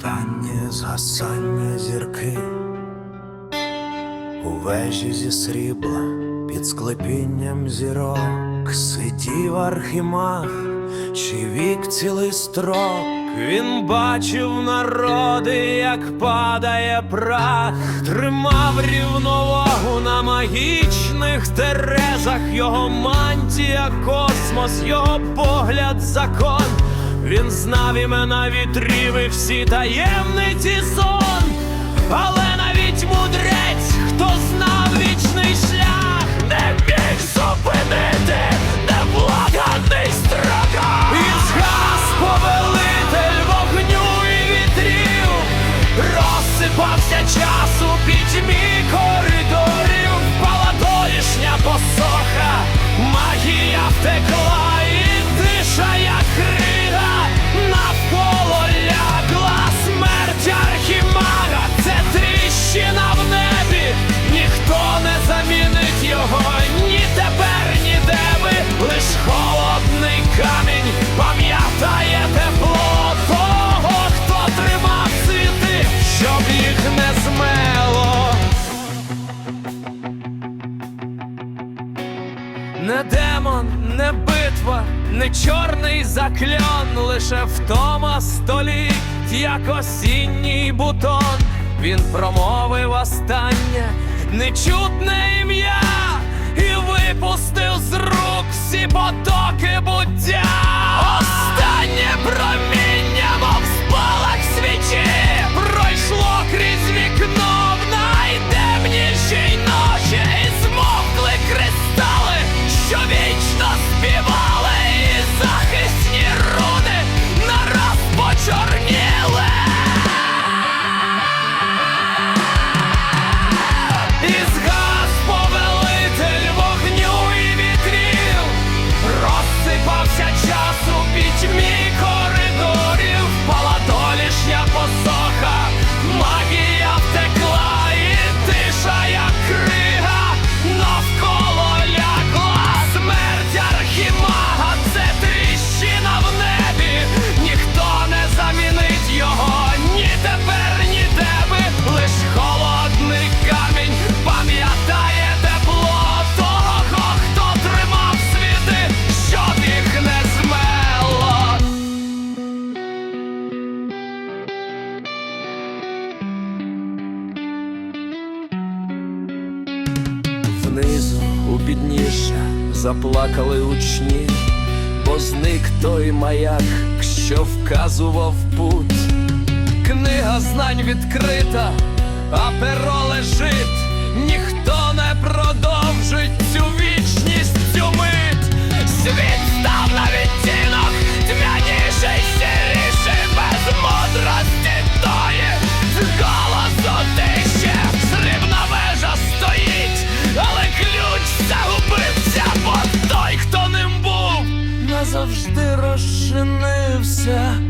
Останнє згасання зірки у вежі зі срібла під склепінням зірок сидів архімаг, чий вік цілий строк. Він бачив народи, як падає прах, тримав рівновагу на магічних терезах, його мантія, космос, його погляд, закон. Він знав імена вітрів і всі таємниці сон, але навіть мудрець, хто знав вічний шлях, не міг зупинити невладаний страх. І згас повелитель вогню і вітрів, розсипався час у пітьмі коридорів, впала посоха, магія втекла Демон, не битва, не чорний закльон, лише втома століть, як осінній бутон. Він промовив останнє нечутне ім'я і випустив з рук всі потоки буття. Внизу у підніжжя заплакали учні, бо зник той маяк, що вказував путь. Книга знань відкрита, а перо назавжди розчинився.